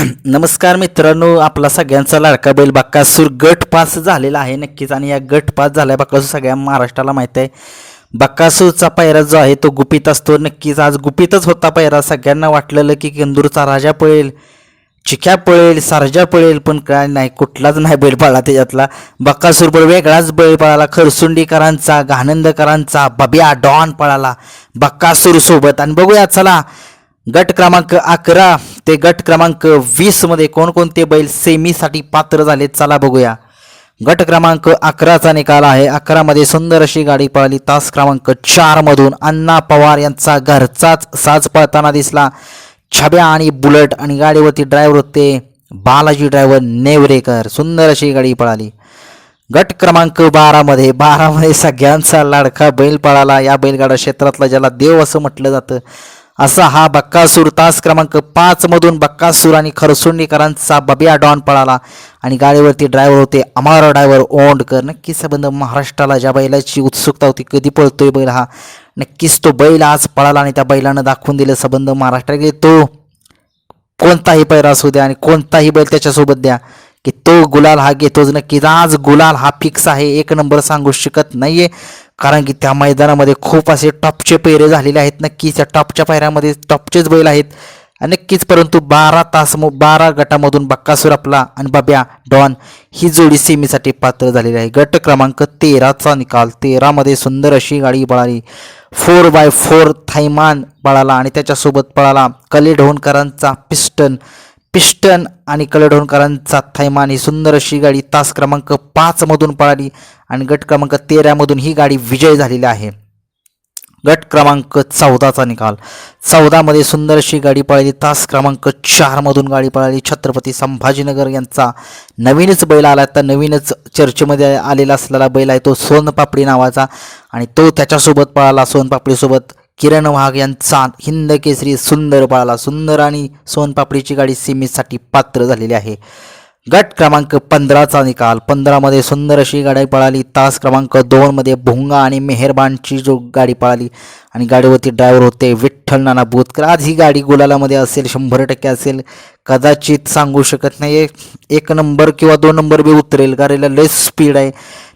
नमस्कार मित्रांनो आपला सगळ्यांचा लाडका बैल बक्कासूर गट पास झालेला आहे नक्कीच. आणि या गट पास झालाय बक्कासूर सगळ्या महाराष्ट्राला माहीत आहे. बक्कासूरचा पायरा जो आहे तो गुपित असतो. नक्कीच आज गुपितच होता पायरा. सगळ्यांना वाटलेलं की केंदूरचा राजा पळेल चिख्या पळेल सारजा पळेल पण काय नाही कुठलाच नाही बैल पळला त्याच्यातला. बक्कासूर बळ वेगळाच बैल पळाला खरसुंडीकरांचा घानंदकरांचा बबिया डॉन पळाला बक्कासूर सोबत. आणि बघूया चला गट क्रमांक अकरा ते गट क्रमांक वीसमध्ये कोणकोणते बैल सेमीसाठी पात्र झाले? चला बघूया. गट क्रमांक अकराचा निकाल आहे. अकरामध्ये सुंदर अशी गाडी पळाली. तास क्रमांक चारमधून अण्णा पवार यांचा घरचाच साज पळताना दिसला. छब्या आणि बुलट आणि गाडीवरती ड्रायव्हर होते बालाजी ड्रायव्हर नेवरेकर. सुंदर अशी गाडी पळाली. गट क्रमांक बारामध्ये बारामध्ये सगळ्यांचा लाडका बैल पळाला. या बैलगाडा क्षेत्रातला ज्याला देव असं म्हटलं जातं असा हा बक्कासूर तास क्रमांक पाचमधून बक्कासूर आणि खरसुंडीकरांचा बबिया डॉन पळाला आणि गाडीवरती ड्रायव्हर होते अमार ड्रायव्हर ओंडकर. नक्कीच संबंध महाराष्ट्राला ज्या बैलाची उत्सुकता होती कधी पळतोय बैल हा नक्कीच तो बैल आज पळाला आणि त्या बैलानं दाखवून दिलं संबंध महाराष्ट्राकडे तो कोणताही पैरा असू द्या आणि कोणताही बैल त्याच्यासोबत द्या की तो गुलाल हा घेतोच. नक्कीच आज गुलाल हा फिक्स आहे एक नंबर सांगू शकत नाहीये. कारण की त्या मैदानामध्ये खूप असे टॉपचे पेरे झालेले आहेत. नक्कीच त्या टॉपच्या पैऱ्यामध्ये टॉपचेच बैल आहेत. आणि नक्कीच परंतु बारा तास बारा गटामधून बक्कासूर आपला आणि बाब्या डॉन ही जोडी सेमीसाठी पात्र झालेली आहे. गट क्रमांक तेराचा निकाल. तेरामध्ये सुंदर अशी गाडी पळाली. फोर बाय फोर थैमान पळाला आणि त्याच्यासोबत पळाला कले ढोणकरांचा पिस्टन. पिस्टन आणि कलडोणकरांचा थैमान ही सुंदर अशी गाडी तास क्रमांक पाचमधून पळाली आणि गट क्रमांक तेरामधून ही गाडी विजय झालेली आहे. गट क्रमांक चौदाचा निकाल. चौदामध्ये सुंदर अशी गाडी पळाली तास क्रमांक चारमधून गाडी पळाली. छत्रपती संभाजीनगर यांचा नवीनच बैल आला तर नवीनच चर्चेमध्ये आलेला असलेला बैल आहे तो सोनपापडी नावाचा आणि तो त्याच्यासोबत पळाला सोनपापडीसोबत किरण वाघ यांचा हिंद केसरी सुंदर पळाला सुंदर आणि सोनपापडीची गाडी सीमेसाठी पात्र झालेली आहे. गट क्रमांक पंधराचा निकाल. पंधरामध्ये सुंदर अशी गाडी पळाली. तास क्रमांक दोनमध्ये भुंगा आणि मेहरबानची जो गाडी पळाली आणि गाडीवरती ड्रायव्हर होते विठ्ठल नाना बोतकर. आज ही गाडी गुलालामध्ये असेल शंभर टक्के असेल. कदाचित सांगू शकत नाही. एक नंबर किंवा दोन नंबर बी उतरेल. गाडीला लय स्पीड आहे.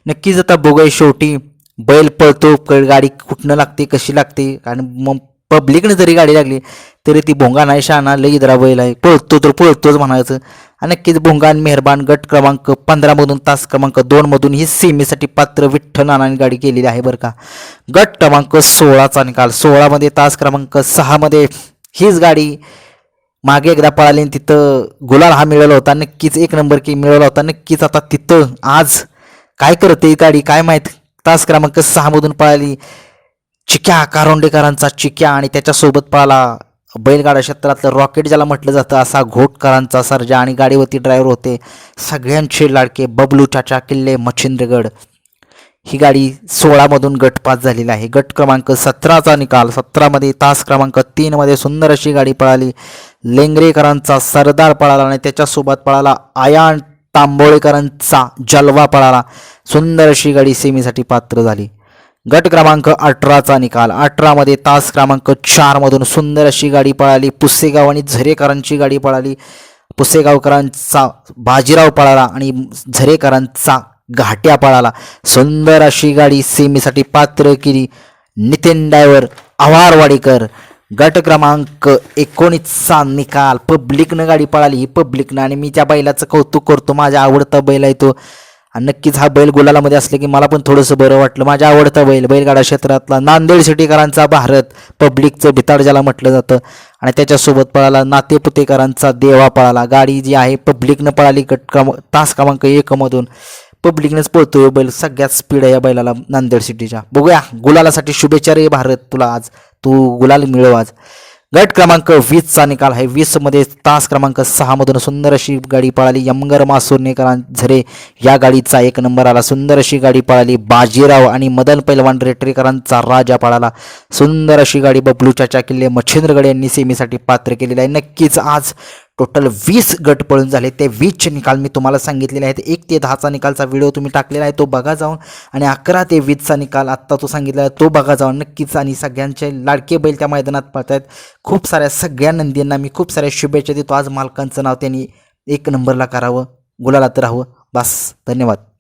नक्कीच आता बघूया शेवटी बैल पळतो क- गाडी कुठनं लागते कशी लागते? आणि मग पब्लिकने जरी गाडी लागली तरी ती भोंगा नाही शाणा लई इदरा बैल आहे. पळतो तर पळतोच म्हणायचं. आणि नक्कीच भोंगा आणि मेहरबान गट क्रमांक पंधरामधून तास क्रमांक दोनमधून ही सीमेसाठी पात्र विठ्ठल नानाने गाडी केलेली आहे बरं का. गट क्रमांक सोळाचा निकाल. सोळामध्ये तास क्रमांक सहामध्ये हीच गाडी मागे एकदा पळाली आणि तिथं गुलाल हा मिळवला होता. नक्कीच एक नंबर की मिळवला होता. नक्कीच आता तिथं आज काय करते गाडी काय माहीत? तास क्रमांक सहामधून पळाली. चिक्या कारोंडेकरांचा चिक्या आणि त्याच्यासोबत पळाला. बैलगाडा क्षेत्रातलं रॉकेट ज्याला म्हटलं जातं असा घोटकरांचा सर्जा आणि गाडीवरती ड्रायव्हर होते. सगळ्यांचे लाडके बबलू चाचा किल्ले मच्छिंद्रगड. ही गाडी सोळामधून गट पास झालेली आहे. गट क्रमांक सतराचा निकाल. सतरामध्ये तास क्रमांक तीनमध्ये सुंदर अशी गाडी पळाली. लेंगरेकरांचा सरदार पळाला आणि त्याच्यासोबत पळाला आयान तांबोळेकरांचा जलवा पळाला. सुंदर अशी गाडी सेमीसाठी पात्र झाली. गट क्रमांक अठराचा निकाल. अठरामध्ये तास क्रमांक चारमधून सुंदर अशी गाडी पळाली. पुसेगाव आणि झरेकरांची गाडी पळाली. पुसेगावकरांचा बाजीराव पळाला आणि झरेकरांचा घाट्या पळाला. सुंदर अशी गाडी सेमीसाठी पात्र केली. नितीन डायव्हर आव्हारवाडीकर गट क्रमांक एकोणीसचा निकाल. पब्लिकनं गाडी पळाली. ही पब्लिकनं आणि मी त्या बैलाचं कौतुक करतो. माझा आवडता बैल आहे तो. आणि नक्कीच हा बैल गुलालामध्ये असले की मला पण थोडंसं बरं वाटलं. माझ्या आवडता बैल बैलगाडा क्षेत्रातला नांदेड सिटीकरांचा भारत. पब्लिकचं भिताड ज्याला म्हटलं जातं. आणि त्याच्यासोबत पळाला नातेपुतेकरांचा देवा पळाला. गाडी जी आहे पब्लिकनं पळाली गट क्रम तास क्रमांक एकमधून पब्लिकनेच पळतोय हो बैल. सगळ्यात स्पीड आहे या बैलाला नांदेड सिटीच्या. बघूया. गुलालासाठी शुभेच्छा रे भारत तुला आज. तू गुलाल मिळवाज गट क्रमांक वीसचा निकाल आहे. वीसमध्ये तास क्रमांक सहामधून सुंदर अशी गाडी पळाली. यमगर मासुर्णेकरां झरे या गाडीचा एक नंबर आला. सुंदर अशी गाडी पळाली. बाजीराव आणि मदन पैलवान रेटरेकरांचा राजा पळाला. सुंदर अशी गाडी बबलूच्या किल्ले मच्छिंद्रगड यांनी सेमीसाठी पात्र केलेली आहे. नक्कीच आज टोटल वीस गट पळून झाले. ते वीसचे निकाल मी तुम्हाला सांगितलेले आहेत. एक ते दहाचा निकालचा व्हिडिओ तुम्ही टाकलेला आहे तो बघा जाऊन. आणि अकरा ते वीसचा निकाल आत्ता तो सांगितला आहे तो बघा जाऊन. नक्कीच आणि सगळ्यांचे लाडके बैल त्या मैदानात पळत आहेत खूप साऱ्या सगळ्या नंदींना मी खूप साऱ्या शुभेच्छा देतो. आज मालकांचं नाव त्यांनी एक नंबरला करावं गुलालात राहावं. बस धन्यवाद.